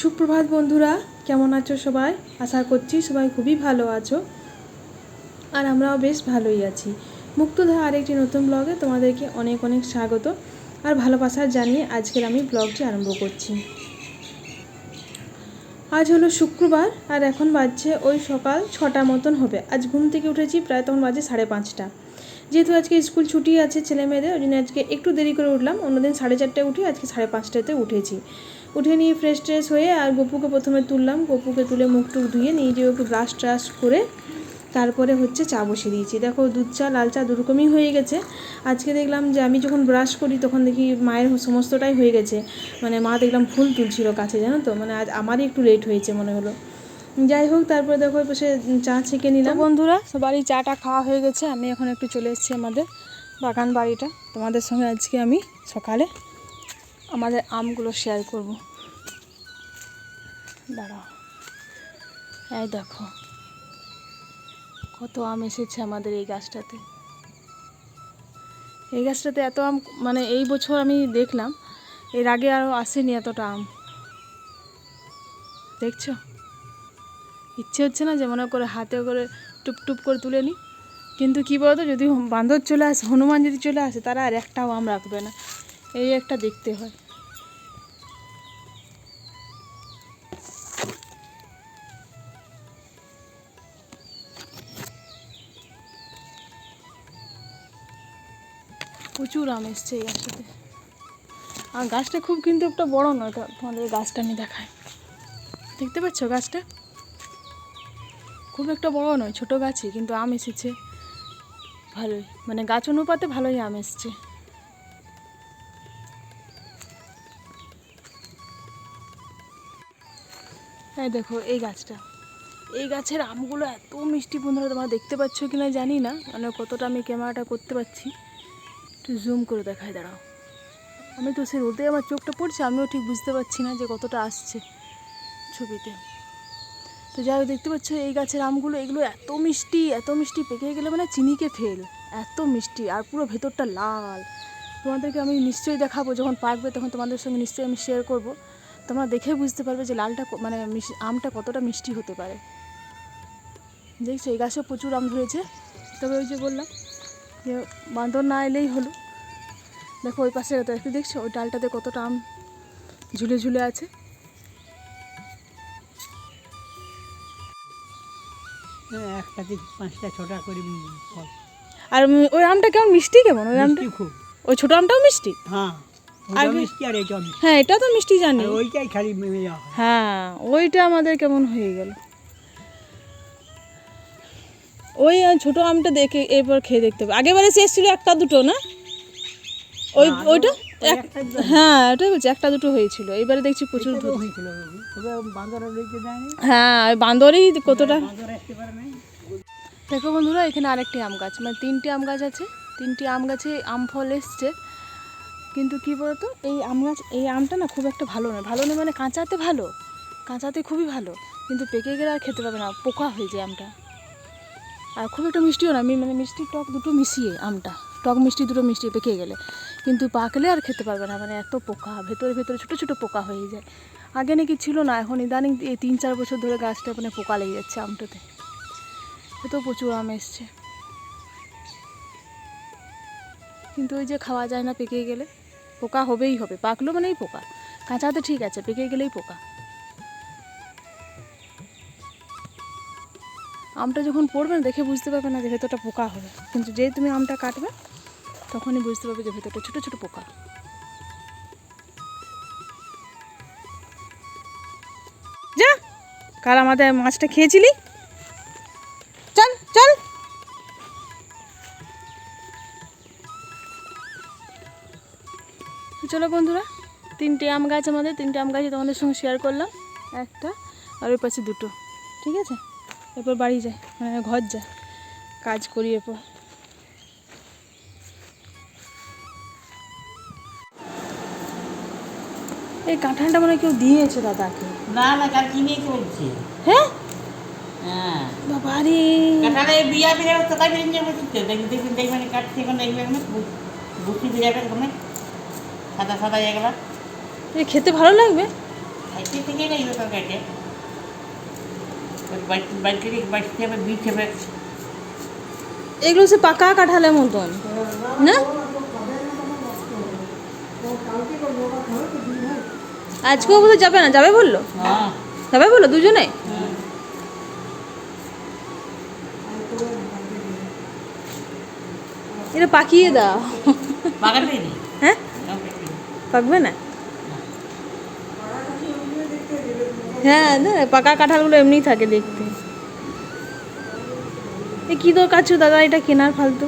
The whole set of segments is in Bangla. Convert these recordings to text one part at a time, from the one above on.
সুপ্রভাত বন্ধুরা, কেমন আছো সবাই? আশা করছি সবাই খুবই ভালো আছো আর আমরাও বেশ ভালোই আছি। মুক্তধারা আরেকটি নতুন ব্লগে তোমাদেরকে অনেক অনেক স্বাগত আর ভালোবাসা জানিয়ে আজকের আমি ব্লগটি আরম্ভ করছি। আজ হলো শুক্রবার আর এখন বাজছে ওই সকাল ছটা মতন হবে। আজ ঘুম থেকে উঠেছি প্রায় তখন বাজে সাড়ে পাঁচটা। যেহেতু আজকে স্কুল ছুটি আছে ছেলে মেয়েদের ওই জন্য আজকে একটু দেরি করে উঠলাম। অন্যদিন সাড়ে চারটায় উঠি আজকে সাড়ে পাঁচটাতে উঠেছি। উঠে নিয়ে ফ্রেশ ট্রেশ হয়ে আর গপুকে প্রথমে তুললাম। গপুকে তুলে মুখ টুক ধুয়ে নিজে ওকে ব্রাশ ট্রাশ করে তারপরে হচ্ছে চা বসিয়ে দিয়েছি। দেখো দুধ চা লাল চা দুরকমই হয়ে গেছে। আজকে দেখলাম যে আমি যখন ব্রাশ করি তখন দেখি মায়ের সমস্তটাই হয়ে গেছে। মানে মা দেখলাম ফুল তুলছিল কাছে জানো তো? মানে আজ আমারই একটু লেট হয়েছে মনে হলো। যাই হোক তারপরে দেখো পাশে চা ছেঁকে নিলাম। বন্ধুরা সবারই চাটা খাওয়া হয়ে গেছে। আমি এখন একটু চলে এসেছি আমাদের বাগান বাড়িটা। তোমাদের সঙ্গে আজকে আমি সকালে আমাদের আমগুলো শেয়ার করব। দাঁড়াও। এই দেখো, কত আম এসেছে আমাদের এই গাছটাতে। এই গাছটাতে এত আম মানে এই বছর আমি দেখলাম, এর আগে আরও আসেনি এতটা আম। দেখছ? ইচ্ছে হচ্ছে না যে মনে করে হাতে করে টুপ টুপ করে তুলে নিই। কিন্তু কী বলতো, যদি বান্দর চলে আসে, হনুমান যদি চলে আসে, তারা আর একটাও আম রাখবে না। এই একটা দেখতে হয়। প্রচুর আম এসছে এই গাছটাতে। আর গাছটা খুব কিন্তু একটা বড় নয় তোমাদের গাছটা আমি দেখাই। দেখতে পাচ্ছ গাছটা? খুব একটা বড় নয়, ছোট গাছই, কিন্তু আম এসেছে। ভালোই মানে গাছ অনুপাতে ভালোই আম এসছে। হ্যাঁ দেখো এই গাছটা। এই গাছের আমগুলো এত মিষ্টি, বন্ধুরা, তোমরা দেখতে পাচ্ছ কি না জানি না মানে কতটা আমি ক্যামেরাটা করতে পারছি। একটু জুম করে দেখায়, দাঁড়াও। আমি তো সে রোদে আমার চোখটা পড়ছে, আমিও ঠিক বুঝতে পারছি না যে কতটা আসছে ছবিতে। তো যাই হোক, দেখতে পাচ্ছ এই গাছের আমগুলো, এগুলো এত মিষ্টি এত মিষ্টি, পেকে গেলে মানে চিনিকে ফেল। এত মিষ্টি, আর পুরো ভেতরটা লাল। তোমাদেরকে আমি নিশ্চয়ই দেখাবো, যখন পাকবে তখন তোমাদের সঙ্গে নিশ্চয়ই আমি শেয়ার করব। তোমরা দেখে বুঝতে পারবে যে লালটা মানে আমটা কতটা মিষ্টি হতে পারে। দেখছ, এই গাছেও প্রচুর আম ধরেছে। তবে ওই যে বললাম যে বাঁদর না এলেই হলো। দেখো ওই পাশে একটু দেখছ ওই ডালটাতে কতটা আম ঝুলে ঝুলে আছে। হ্যাঁ, একটা পাঁচটা ছটা করে ফল। আর ওই আমটা কেমন মিষ্টি কেমন? ওই আমটা খুব। ওই ছোটো আমটাও মিষ্টি? হ্যাঁ ওটা মিষ্টি আর এটা হ্যাঁ এটা তো মিষ্টি জানি। আর ওইটাই খালি হ্যাঁ ওইটা আমাদের কেমন হয়ে গেল। ওই ছোট আমটা দেখে এরপর খেয়ে দেখতে হবে। আগেবারে শেষ ছিল একটা দুটো না? ওই ওইটা? হ্যাঁ ওটাই বলছি একটা দুটো হয়েছিল। এবারে দেখছি প্রচুর হ্যাঁ ওই বান্দরই কতটা নাই। দেখো বন্ধুরা এখানে আরেকটি আম গাছ মানে তিনটি আম গাছ আছে। তিনটি আম গাছে আম ফল এসছে। কিন্তু কি বলতো এই আম গাছ এই আমটা না খুব একটা ভালো নয় ভালো নয় মানে কাঁচাতে ভালো কাঁচাতে খুবই ভালো। কিন্তু পেকে গেলে আর খেতে পাবে না পোকা হয়ে যায় আমটা। আর খুব একটা মিষ্টিও না মানে মিষ্টি টক দুটো মিশিয়ে, আমটা। টক মিষ্টি দুটো মিষ্টি পেকে গেলে। কিন্তু পাকলে আর খেতে পারবে না মানে এত পোকা, ভেতরে ভেতরে ছোটো ছোটো পোকা হয়ে যায়। আগে নাকি ছিল না, এখন ইদানিং এই তিন চার বছর ধরে গাছটা মানে পোকা লেগে যাচ্ছে আমটাতে। এত প্রচুর আম এসছে। কিন্তু ওই যে খাওয়া যায় না পেকে গেলে, পোকা হবেই হবে। পাকলো মানেই পোকা। কাঁচাতে ঠিক আছে, পেকে গেলেই পোকা। আমটা যখন পড়বে না, দেখে বুঝতে পারবে না যে ভেতরটা পোকা হবে। কিন্তু যেই তুমি আমটা কাটবে, তখনই বুঝতে পারবে যে ভেতরটা ছোটো ছোটো পোকা। যা, কাল আমাদের মাছটা খেয়েছিলি? চল চল। চলো বন্ধুরা, তিনটে আম গাছ আমাদের, তিনটে আম গাছ তোমাদের সঙ্গে শেয়ার করলাম, একটা আর ওই পাশে দুটো। ঠিক আছে? এরপর বাড়ি যায় মানে ঘর যায় কাজ করি এরপর। এই কাঁঠালটা মনে কেউ দিয়েছে দাদাকে। না না কাল কিনে চলছে হ্যাঁ? হ্যাঁ। কাঁঠালে বিয়া যাবে তো দেখি দেখি দেখবেন কাটছে এখন দেখবেন বুঝি বেরাবেন কোনো সাদা সাদা খেতে ভালো লাগবে? খাইতে থেকে লাগবে তরকারিটা। বাড়িতে বাড়িতে হবে বীজ হবে এগুলো সে পাকা কাঁঠালের মতন। না? আজকেও বোধহয় যাবে না? যাবে বলল? যাবে বলল দুজনে? এটা পাকিয়ে দাও। হ্যাঁ? পাকবে না? হ্যাঁ পাকা কাঁঠালগুলো এমনিই থাকে দেখতে। এ কী দরকার ছিল দাদা? এটা কেনার ফালতু?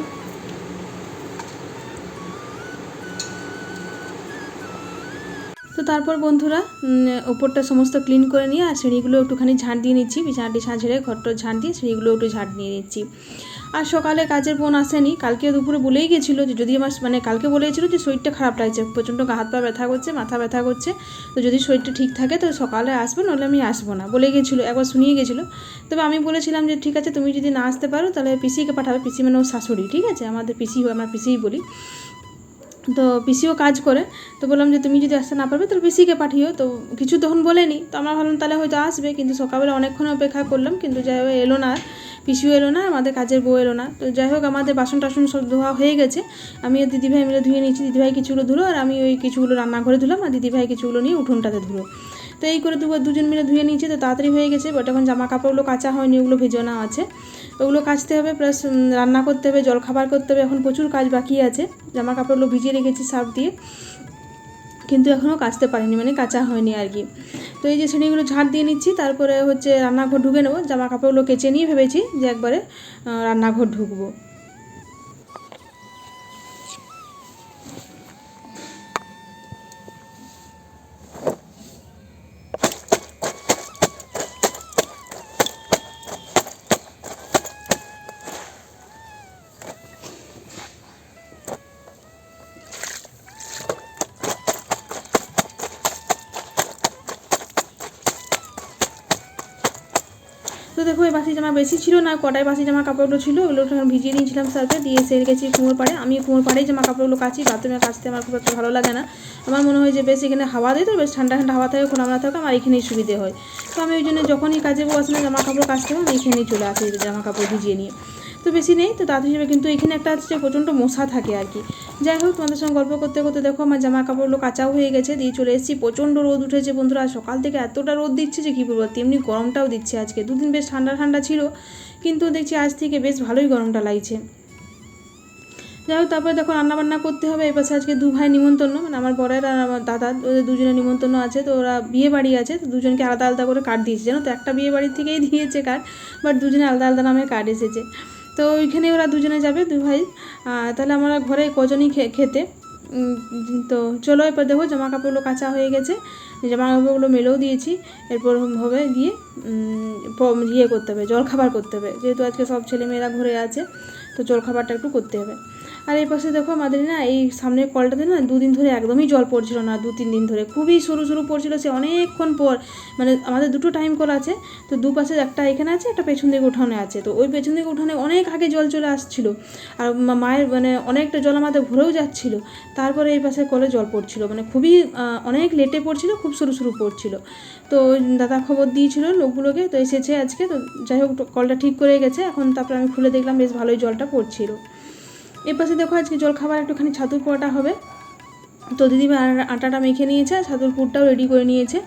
তারপর বন্ধুরা ওপরটা সমস্ত ক্লিন করে নিয়ে আর সিঁড়িগুলো একটুখানি ঝাঁট দিয়ে নিচ্ছি। বিছানাটি ঝেড়ে ঘরটা ঝাঁট দিয়ে সিঁড়িগুলো একটু ঝাঁট দিয়ে নিচ্ছি। আর সকালে কাজের বোন আসেনি, কালকে দুপুরে বলেই গেছিল যে যদি আমার মানে কালকে বলেছিল যে শরীরটা খারাপ লাগছে, প্রচণ্ড গা হাত পা ব্যথা করছে, মাথা ব্যথা করছে, তো যদি শরীরটা ঠিক থাকে তো সকালে আসব নাহলে আমি আসব না। বলে গেছিল, একবার শুনিয়ে গেছিল। তবে আমি বলেছিলাম যে ঠিক আছে, তুমি যদি না আসতে পারো তাহলে পিসিকে পাঠাবে, পিসি মানে ওর শাশুড়ি, ঠিক আছে? আমাদের পিসি হয় আমরা পিসিই বলি। তো পিসিও কাজ করে, তো বললাম যে তুমি যদি আসতে না পারবে তাহলে পিসিকে পাঠিও। তো কিছু তখন বলেনি, তো আমরা ভাবলাম তাহলে হয়তো আসবে, কিন্তু সকালবেলা অনেকক্ষণ অপেক্ষা করলাম, কিন্তু যাই হোক এলো না, পিসিও এলো না, আমাদের কাজের বউ এলো না। তো যাই হোক আমাদের বাসন টাসন সব ধোয়া হয়ে গেছে আমি আর দিদিভাই মিলে ধুয়ে নিয়েছি, দিদিভাই কিছুগুলো ধুলো, আর আমি ওই কিছুগুলো রান্নাঘরে ধুলাম, আর দিদিভাই কিছুগুলো নিয়ে উঠোনটাতে ধুলো। তো এই করে দুবার দুজন মিলে ধুয়ে নিয়েছি, তো তাড়াতাড়ি হয়ে গেছে। বাট এখন জামা কাপড়গুলো কাচা হয়নি, ওগুলো ভেজানো আছে। ওগুলো কাচতে হবে প্লাস রান্না করতে হবে, জল খাবার করতে হবে। এখন প্রচুর কাজ বাকি আছে। জামা কাপড়গুলো ভিজিয়ে রেখেছি সার্ফ দিয়ে। কিন্তু এখনও কাচতে পারিনি মানে কাঁচা হয়নি আর কি। তো এই যে সিঁড়িগুলো ঝাঁট দিয়ে নিচ্ছি, তারপরে হচ্ছে রান্নাঘর ঢুকে নেব। জামা কাপড়গুলো কেচে নিয়ে ভেবেছি যে একবারে রান্নাঘর ঢুকবো। জামা বেশি ছিল না, কটায় বাসি জামা কাপড়গুলো ছিল, ওগুলো ভিজিয়ে নিয়েছিলাম সার্ফে দিয়ে এসে গেছি কুমোর পাড়ে। আমি কুমোর পাড়েই জামা কাপড়গুলো কাচি বাথরুমে কাচতে আমার খুব একটা ভালো লাগে না। আমার মনে হয় যে বেশ এখানে হাওয়া দেয় তো বেশ ঠান্ডা ঠান্ডা হাওয়া থাকে খোলামেলা থাকে আমার এখানেই সুবিধে হয়। তো আমি ওই জন্য যখনই কাজে বসে জামা কাপড় কাচতে, আমি এখানেই চলে আসি, জামা কাপড় ভিজিয়ে নিয়ে। তো বেশি নেই, তো তার হিসেবে কিন্তু এখানে একটা হচ্ছে প্রচণ্ড মশা থাকে আর কি। যাই হোক, তোমাদের সঙ্গে গল্প করতে করতে দেখো, আমার জামা কাপড়গুলো কাঁচাও হয়ে গেছে, দিয়ে চলে এসেছি। প্রচণ্ড রোদ উঠেছে বন্ধুরা সকাল থেকে এতটা রোদ দিচ্ছে যে কী বলব তেমনি গরমটাও দিচ্ছে আজকে। দুদিন বেশ ঠান্ডা ঠান্ডা ছিল, কিন্তু দেখছি আজ থেকে বেশ ভালোই গরমটা লাগছে। যাই হোক, তারপরে দেখো রান্নাবান্না করতে হবে পাশে আজকে দু ভাই নিমন্ত্রণ মানে আমার বরের আর আমার দাদা, ওদের দুজনের নিমন্ত্রণ আছে, তো ওরা বিয়ে বাড়ি আছে, তো দুজনকে আলাদা আলাদা করে কার্ড দিয়েছে। জানো তো, একটা বিয়ে বাড়ির থেকেই দিয়েছে কার্ড বাট দুজনে আলাদা আলাদা নামে কার্ড এসেছে। তো ওইখানে ওরা দুজনে যাবে, দুই ভাই। তাহলে আমরা ঘরে কজনই খেতে। তো চলো, এরপর দেখো জামা কাপড়গুলো কাঁচা হয়ে গেছে। জামা কাপড়গুলো মেলেও দিয়েছি। এরপর হবে গিয়ে ইয়ে করতে হবে, জলখাবার করতে হবে। যেহেতু আজকে সব ছেলেমেয়েরা ঘুরে আছে, তো জলখাবারটা একটু করতে হবে। আর এই পাশে দেখো আমাদের না, এই সামনের কলটাতে না দুদিন ধরে একদমই জল পড়ছিল না, দু তিন দিন ধরে। খুবই সরু সরু পড়ছিল, সে অনেকক্ষণ পর। মানে আমাদের দুটো টাইম কল আছে, তো দুপাশে একটা এখানে আছে, একটা পেছন দিকে উঠানে আছে। তো ওই পেছন দিকে উঠানে অনেক আগে জল চলে আসছিল। আর মায়ের মানে অনেকটা জল আমাদের ভরেও যাচ্ছিল। তারপরে এই পাশে কলে জল পড়ছিল। মানে খুবই অনেক লেটে পড়ছিল, খুব সরু সরু পড়ছিল। তো দাদা খবর দিয়েছিল লোকগুলোকে, তো এসেছে আজকে। তো যাই হোক কলটা ঠিক করে গেছে। এখন তারপরে আমি খুলে দেখলাম, বেশ ভালোই জলটা পড়ছিল। এর পাশে দেখো আজকে জলখাবার একটুখানি ছাতুর পোড়াটা হবে। তো আর- আটাটা মেখে নিয়েছে, আর ছাতুর পুরটাও রেডি করে নিয়েছে।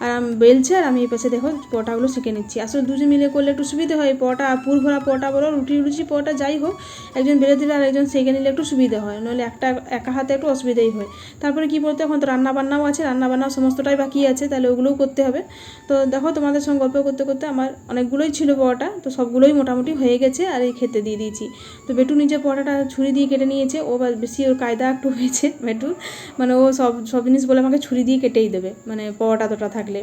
আর আমি বেলছে, আর আমি এই পাশে দেখো পটাগুলো শিখে নিচ্ছি। আসলে দুজন মিলে করলে একটু সুবিধে হয় পটা পুর ভরা পরোটা বলো, রুটি রুচি পটা যাই হোক, একজন বেলে দিলে আর একজন সেঁকে নিলে একটু সুবিধে হয়, নইলে একটা, একা হাতে একটু অসুবিধাই হয়। তারপরে কী বলতে, এখন তো রান্না বান্নাও আছে রান্না বান্নাও সমস্তটাই বাকি আছে, তাহলে ওগুলোও করতে হবে। তো দেখো তোমাদের সঙ্গে গল্প করতে করতে আমার অনেকগুলোই ছিল পরোটা, তো সবগুলোই মোটামুটি হয়ে গেছে, আর এই খেতে দিয়ে দিয়েছি। তো বেটু নিজে পটাটা ছুরি দিয়ে কেটে নিয়েছে, ও বেশি ওর কায়দা একটু হয়েছে বেটু মানে ও সব সব জিনিস বলে আমাকে ছুরি দিয়ে কেটেই দেবে মানে পরোটা তোটা থাকলে।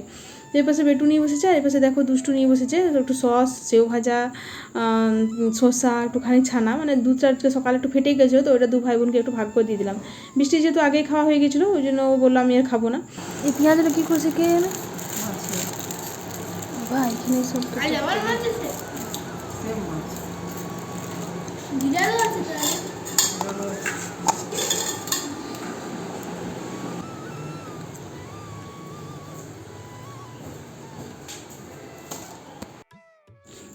তো এই পাশে বেটু নিয়ে বসেছে আর এই পাশে দেখো দুষ্টু নিয়ে বসেছে একটু সস সেও ভাজা শসা একটুখানি ছানা মানে দুধটা আজকে সকালে একটু ফেটেই গেছিল তো ওটা দু ভাই বোনকে একটু ভাগ করে দিয়ে দিলাম। বৃষ্টি যেহেতু আগেই খাওয়া হয়ে গেছিল ওই জন্য ও বলল আমি আর খাব না। এই পেঁয়াজটা কী করছে কে ভাই এখানে সব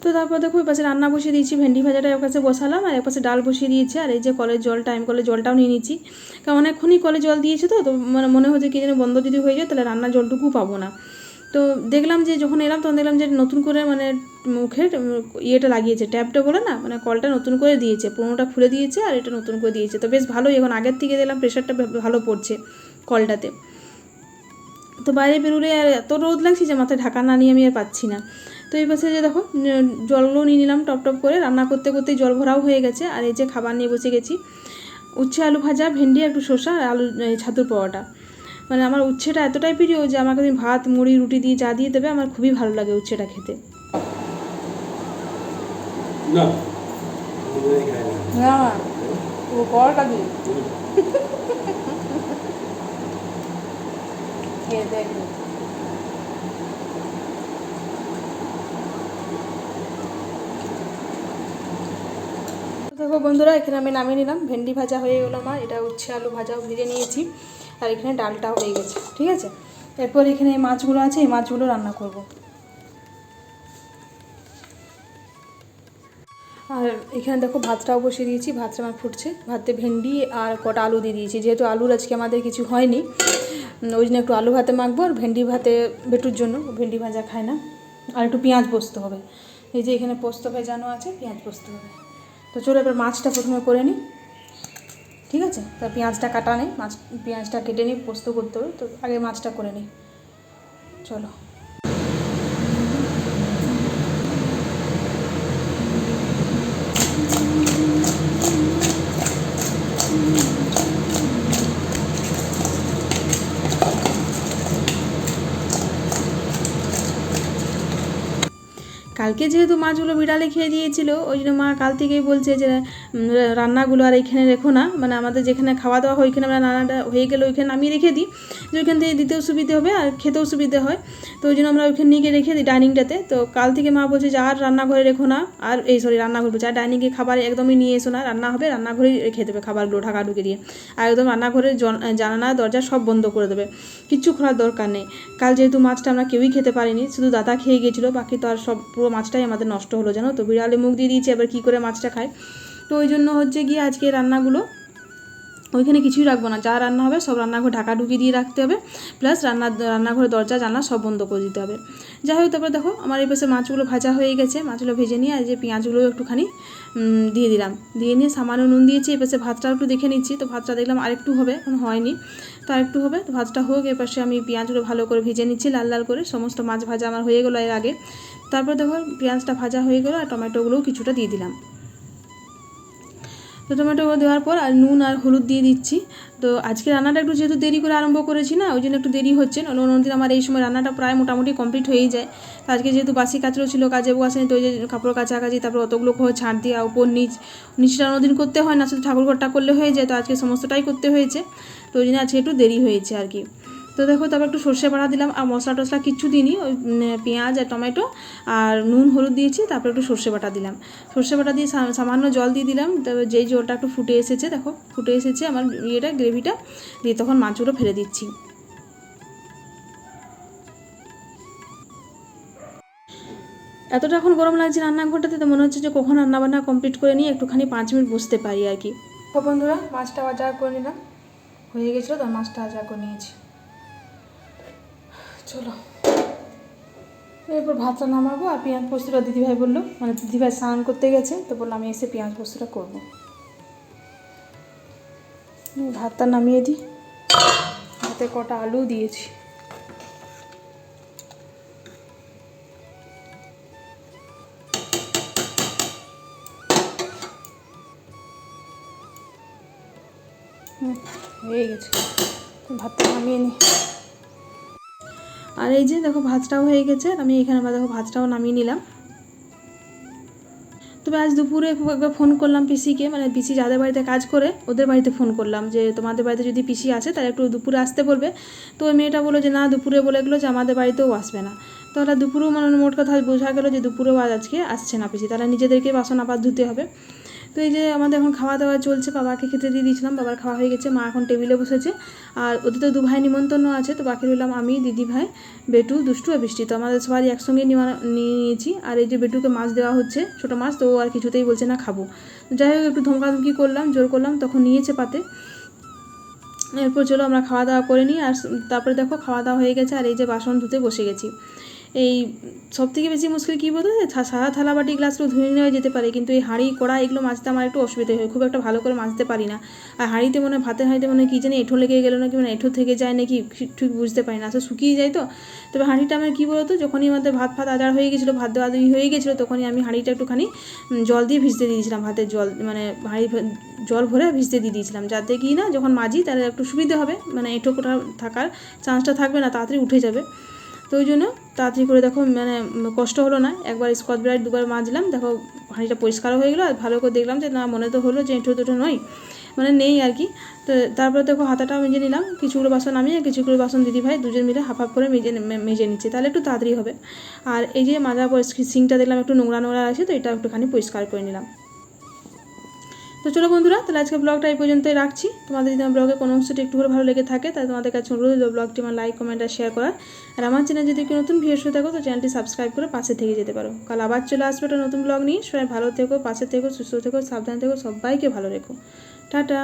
তো তারপর দেখো ওই পাশে রান্না বসিয়ে দিয়েছি, ভেন্ডি ভাজাটা এক পাশে বসালাম, আর এক পাশে ডাল বসিয়ে দিয়েছি, আর এই যে কলের জলটা আমি কলের জলটাও নিয়ে নিচ্ছি কারণ অনেকক্ষণই কলে জল দিয়েছে তো তো মানে মনে হচ্ছে কি যেন বন্ধ যদি হয়ে যায়, তাহলে রান্নার জলটুকু পাবো না। তো দেখলাম যে যখন এলাম, তখন দেখলাম যে নতুন করে মানে মুখের ইয়েটা লাগিয়েছে, ট্যাপটা বলে না মানে কলটা নতুন করে দিয়েছে, পুরোনোটা খুলে দিয়েছে, আর এটা নতুন করে দিয়েছে। তো বেশ ভালোই, এখন আগের থেকে দেখলাম প্রেশারটা ভালো পড়ছে কলটাতে। তো বাইরে বেরোলে আর এত রোদ লাগছে যে মাথায় ঢাকা না নিয়ে আমি আর পাচ্ছি না। তো এই পাশে যে দেখো জলগুলো নিয়ে নিলাম টপ টপ করে। রান্না করতে করতে জল ভরাও হয়ে গেছে। আর এই যে খাবার নিয়ে বসে গেছি। উচ্ছে আলু ভাজা ভেন্ডি একটু শসা আর আলু এই ছাতুর পাওয়াটা মানে আমার উচ্ছেটা এতটাই প্রিয় যে আমাকে তুমি ভাত মুড়ি রুটি দিয়ে যা দিয়ে দেবে আমার খুবই ভালো লাগে উচ্ছেটা খেতে। না আমি খাই না না ও পাওয়াটা দিই খেয়ে দেখবে দেখো বন্ধুরা, এখানে আমি নামিয়ে নিলাম। ভেন্ডি ভাজা হয়ে গেলো আমার। এটা উচ্ছে আলু ভাজাও ভেজে নিয়েছি। আর এখানে ডালটাও হয়ে গেছে, ঠিক আছে? এরপর এখানে এই মাছগুলো আছে, এই মাছগুলো রান্না করব। আর এখানে দেখো ভাতটাও বসিয়ে দিয়েছি, ভাতটা আমার ফুটছে। ভাতে ভেন্ডি আর কটা আলু দিয়ে দিয়েছি। যেহেতু আলুর আজকে আমাদের কিছু হয়নি ওই জন্য একটু আলু ভাতে মাখবো আর ভেন্ডি ভাতে বেটুর জন্য। ভেন্ডি ভাজা খায় না। আর একটু পেঁয়াজ পোস্ত হবে। এই যে এখানে পোস্ত ভেজানো আছে, পেঁয়াজ পোস্ত হবে। তো চলো এবার মাছটা প্রথমে করে নিই। ঠিক আছে? তা পেঁয়াজটা কাটা নেই, মাছ, পেঁয়াজটা কেটে নিই, পোস্ত করতে হবে। তো আগে মাছটা করে নিই। চলো। কালকে যেহেতু মাছগুলো বিড়ালে খেয়ে দিয়েছিল ওই জন্য মা কাল থেকেই বলছে যে রান্নাগুলো আর এখানে রেখো না। মানে আমাদের যেখানে খাওয়া দাওয়া হয়, ওইখানে আমরা রান্নাটা হয়ে গেলে ওইখানে নামিয়ে রেখে দিই। যে ওইখান থেকে দিতেও সুবিধে হবে আর খেতেও সুবিধে হয়। তো ওই জন্য আমরা ওইখানে নিয়ে রেখে দিই ডাইনিংটাতে। তো কাল থেকে মা বলছে যে আর রান্নাঘরে রেখো না। আর এই সরি রান্নাঘর বলছে, আর ডাইনিংয়ে খাবার একদমই নিয়ে এসো না। রান্না হবে, রান্নাঘরেই রেখে দেবে খাবারগুলো ঢাকা ঢুকে দিয়ে। আর একদম রান্নাঘরের জন- জানালা, দরজা সব বন্ধ করে দেবে। কিচ্ছু খোলার দরকার নেই। কাল যেহেতু মাছটা আমরা কেউই খেতে পারিনি, শুধু দাদা খেয়ে গিয়েছিল, বাকি তো আর সব পুরো মাছটাই আমাদের নষ্ট হলো, জানো? তো বিড়ালে মুখ দিয়ে দিয়েছে, এবার কী করে মাছটা খায়? তো ওই জন্য হচ্ছে গিয়ে আজকে রান্নাগুলো ওইখানে কিছুই রাখব না। যা রান্না হবে সব রান্নাঘর ঢাকা ঢুকিয়ে দিয়ে রাখতে হবে। প্লাস রান্না রান্নাঘরের দরজা, জানলা সব বন্ধ করে দিতে হবে। যাই হোক, তারপর দেখো আমার এই পাশে মাছগুলো ভাজা হয়ে গেছে। মাছগুলো ভেজে নিয়ে আর যে পেঁয়াজগুলো একটুখানি দিয়ে দিলাম। দিয়ে নিয়ে সামান্য নুন দিয়েছি। এই পাশে ভাতটা একটু দেখে নিচ্ছি। তো ভাতটা দেখলাম আরেকটু হবে, এখন হয়নি। তো আরেকটু হবে। তো ভাতটা হোক এর পাশে আমি পেঁয়াজগুলো ভালো করে ভেজে নিচ্ছি, লাল লাল করে। সমস্ত মাছ ভাজা আমার হয়ে গেলো এর আগে। তারপর দেখো পেঁয়াজটা ভাজা হয়ে গেলো আর টমেটোগুলোও কিছুটা দিয়ে দিলাম। তো টমেটোগুলো দেওয়ার পর আর নুন আর হলুদ দিয়ে দিচ্ছি। তো আজকে রান্নাটা একটু যেহেতু দেরি করে আরম্ভ করেছি না, ওই জন্য একটু দেরি হচ্ছে। অন্য অন্যদিন আমার এই সময় রান্নাটা প্রায় মোটামুটি কমপ্লিট হয়েই যায়। তো আজকে যেহেতু বাসি কাচড়ো ছিল, কাজে বসেনি তো ওই যে কাপড় কাচাকাচি, তারপর অতগুলো ঘর ছাড় দেওয়া উপর নিচ, নিচটা অন্যদিন করতে হয় না, শুধু ঠাকুরঘরটা করলে হয়ে যায়। তো আজকে সমস্তটাই করতে হয়েছে। তো ওই জন্য আজকে একটু দেরি হয়েছে আর কি। তো দেখো, তারপর একটু সর্ষে বাটা দিলাম, আর মশলা টশলা কিচ্ছু দিইনি, ওই পেঁয়াজ আর টমেটো, আর নুন, হলুদ দিয়েছি, তারপর একটু সর্ষে বাটা দিলাম। সর্ষে বাটা দিয়ে সামান্য জল দিয়ে দিলাম তারপর যেই জলটা একটু ফুটে এসেছে, দেখো, ফুটে এসেছে আমার ইয়েটা, গ্রেভিটা, দিয়ে তখন মাছগুলো ফেলে দিচ্ছি। এতটা এখন গরম লাগছে রান্নাঘরটাতে, তো মনে হচ্ছে যে কখন রান্নাবান্না কমপ্লিট করে নিয়ে একটুখানি পাঁচ মিনিট বসতে পারি আর কি। বন্ধুরা, মাছটা বাজার করে নিলাম। হয়ে গেছিল, তো মাছটা বাজার করে নিয়েছি। চলো। এরপর ভাতটা নামাবো আর পেঁয়াজ পোস্তটা দিদিভাই বলল মানে দিদিভাই স্নান করতে গেছে, তো বলল আমি এসে পেঁয়াজ পোস্তটা করব। ভাতটা নামিয়ে দিই। ভাতে কটা আলু দিয়েছি। হয়ে গেছে। ভাতটা নামিয়ে নিই। আর এই যে দেখো ভাতটাও হয়ে গেছে, আমি এখানে আবার দেখো ভাতটাও নামিয়ে নিলাম। তবে আজ দুপুরে একবার ফোন করলাম পিসিকে মানে পিসি যাদের বাড়িতে কাজ করে, ওদের বাড়িতে ফোন করলাম যে তোমাদের বাড়িতে যদি পিসি আসে, তাহলে একটু দুপুরে আসতে বলবে। তো ওই মেয়েটা বলল যে, না, দুপুরে বলে গেলো যে, আমাদের বাড়িতেও আসবে না। তো ওরা দুপুরেও মানে মোট কথা বোঝা গেলো যে, দুপুরেও আজ আজকে আসছে না পিসি তারা নিজেদেরকে বাসন আবার ধুতে হবে। তো এই যে আমাদের এখন খাওয়া দাওয়া চলছে, বাবাকে খেতে দিয়ে দিয়েছিলাম, বাবার খাওয়া হয়ে গেছে, মা এখন টেবিলে বসেছে। আর ওদের তো দু ভাই নিমন্ত্রণ আছে, তো বাকি রইলাম আমি দিদি ভাই বেটু, দুষ্টু আর বৃষ্টি। তো আমাদের সবারই একসঙ্গে নিয়ে নিয়েছি। আর এই যে বেটুকে মাছ দেওয়া হচ্ছে, ছোটো মাছ, তো ও আর কিছুতেই বলছে না, খাব। যাই হোক, একটু ধমকাধমকি করলাম জোর করলাম তখন নিয়েছে পাতে এরপর চলো আমরা খাওয়া দাওয়া করে নিই আর তারপরে দেখো খাওয়া দাওয়া হয়ে গেছে আর এই যে বাসন ধুতে বসে গেছি এই সব থেকে বেশি মুশকিল কী বলতো? সাদা থালা বাটি গ্লাসগুলো ধুয়ে নেওয়া যেতে পারে, কিন্তু এই হাঁড়ি কড়া এগুলো মাজতে আমার একটু অসুবিধা হয়, খুব একটা ভালো করে মাজতে পারি না। আর হাঁড়িতে মনে হয়, ভাতের হাঁড়িতে মনে হয় কী জানি এঁঠো লেগে গেলো নাকি মানে এঁঠো থেকে যায় নাকি ঠিক- বুঝতে পারি না, আসলে শুকিয়ে যায় তো। তবে হাঁড়িটা আমার কী বলতো, যখনই আমাদের ভাত ফাত আদার হয়ে গেছিল, ভাত দেওয়া হয়ে গেছিল, তখনই আমি হাঁড়িটা একটুখানি জল দিয়ে ভিজতে দিয়ে দিয়েছিলাম, ভাতের জল মানে হাঁড়ি জল ভরে ভিজতে দিয়ে দিয়েছিলাম, যাতে কি না যখন মাজি তাহলে একটু সুবিধা হবে মানে এঁঠো কোটা থাকার চান্সটা থাকবে না, তাড়াতাড়ি উঠে যাবে। তো ওই জন্য তাড়াতাড়ি করে দেখো মানে কষ্ট হলো না। একবার স্কচ ব্রাইট দুবার মাজলাম, দেখো, হাঁড়িটা পরিষ্কারও হয়ে গেলো, আর ভালো করে দেখলাম যে, না, মনে তো হলো যে, এঁঠো দুটো নয় মানে নেই আর কি। তো তারপরে দেখো হাতাটা মেজে নিলাম কিছুগুলো বাসন আমি আর কিছুগুলো বাসন দিদি ভাই দুজন মিলে হাফ হাফ করে মেজে মেজে নিচ্ছে, তাহলে একটু তাড়াতাড়ি হবে। আর এই যে মাজা সিংটা দেখলাম একটু নোংরা নোংরা আছে, তো এটা একটুখানি পরিষ্কার করে নিলাম। তো চলো বন্ধুরা, তাহলে আজকে ব্লগটা এই পর্যন্তই রাখছি। তোমাদের যদি আমার ব্লগে কোনো অংশটি একটু করে ভালো লেগে থাকে, তাহলে তোমাদের কাছে অনুরোধ হলো ব্লগটি আমার লাইক কমেন্ট আর শেয়ার করার। আর আমার চ্যানেল যদি কেউ নতুন ভিডিও থাকো, তো চ্যানেলটি সাবস্ক্রাইব করে পাশে থেকে যেতে পারো। কাল আবার চলে আসবে একটা নতুন ব্লগ নিয়ে। সবাই ভালো থেকো, পাশে থেকো, সুস্থ থেকো, সাবধান থেকো, সবাইকে ভালো রেখো। টাটা।